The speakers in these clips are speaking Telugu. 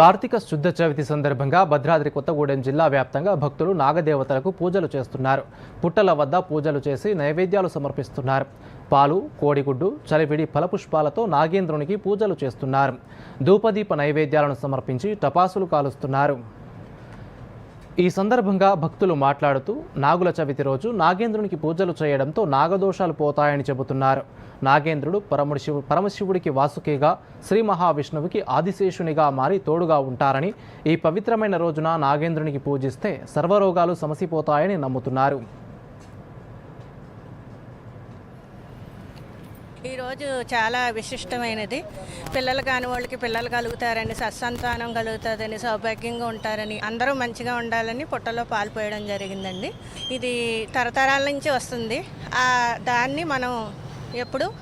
కార్తీక శుద్ధ చవితి సందర్భంగా భద్రాద్రి కొత్తగూడెం జిల్లా వ్యాప్తంగా భక్తులు నాగదేవతలకు పూజలు చేస్తున్నారు. పుట్టల వద్ద పూజలు చేసి నైవేద్యాలు సమర్పిస్తున్నారు. పాలు కోడిగుడ్డు చలివిడి ఫలపుష్పాలతో నాగేంద్రునికి పూజలు చేస్తున్నారు. ధూపదీప నైవేద్యాలను సమర్పించి టపాసులు కాలుస్తున్నారు. ఈ సందర్భంగా భక్తులు మాట్లాడుతూ నాగుల చవితి రోజు నాగేంద్రునికి పూజలు చేయడంతో నాగదోషాలు పోతాయని చెబుతున్నారు. నాగేంద్రుడు పరమశివు పరమశివుడికి వాసుకిగా శ్రీ మహావిష్ణువుకి ఆదిశేషునిగా మారి తోడుగా ఉంటారని ఈ పవిత్రమైన రోజున నాగేంద్రునికి పూజిస్తే సర్వరోగాలు సమసిపోతాయని నమ్ముతున్నారు. ఈరోజు చాలా విశిష్టమైనది. పిల్లలు కాని వాళ్ళకి పిల్లలు కలుగుతారని సత్సంతానం కలుగుతుందని సౌభాగ్యంగా ఉంటారని అందరూ మంచిగా ఉండాలని పుట్టలో పాలు పోయడం జరిగిందండి. ఇది తరతరాల నుంచి వస్తుంది. ఆ దాన్ని మనం ఎప్పుడు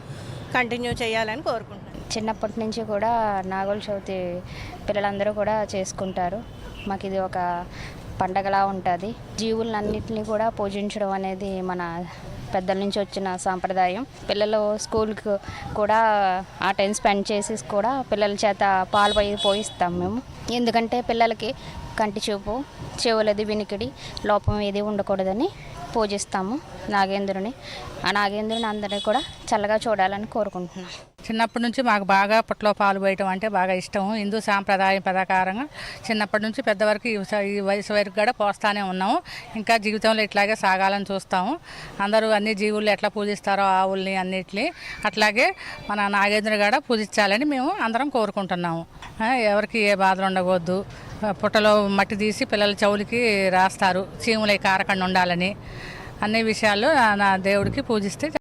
కంటిన్యూ చేయాలని కోరుకుంటున్నాం. చిన్నప్పటి నుంచి కూడా నాగుల చవితి పిల్లలందరూ కూడా చేసుకుంటారు. మాకు ఇది ఒక పండగలా ఉంటుంది. జీవులన్నింటినీ కూడా పూజించడం అనేది మన పెద్దల నుంచి వచ్చిన సాంప్రదాయం. పిల్లలు స్కూల్కి కూడా ఆ టైం స్పెండ్ చేసి కూడా పిల్లల చేత పాలు పోయి పోయిస్తాం మేము. ఎందుకంటే పిల్లలకి కంటి చూపు చెవులది వినికిడి లోపం ఏది ఉండకూడదని పూజిస్తాము నాగేంద్రుని. ఆ నాగేంద్రుని అందరినీ కూడా చల్లగా చూడాలని కోరుకుంటున్నాం. చిన్నప్పటి నుంచి మాకు బాగా పుట్లో పాలు పోయటం అంటే బాగా ఇష్టం హిందూ సాంప్రదాయం ప్రకారంగా చిన్నప్పటి నుంచి పెద్దవరకు ఈ వయసు- ఈ వయసు వరకు కూడా పోస్తానే ఉన్నాము. ఇంకా జీవితంలో ఇట్లాగే సాగాలని చూస్తాము. అందరూ అన్ని జీవులు ఎట్లా పూజిస్తారో ఆవుల్ని అన్నిటిని అట్లాగే మన నాగేంద్ర కూడా పూజించాలని మేము అందరం కోరుకుంటున్నాము. ఎవరికి ఏ బాధలు ఉండకూడదు. పుట్టలో మట్టి తీసి పిల్లల చెవులకి రాస్తారు. చీములై కారకుండా ఉండాలని అన్ని విషయాల్లో నా దేవుడికి పూజిస్తే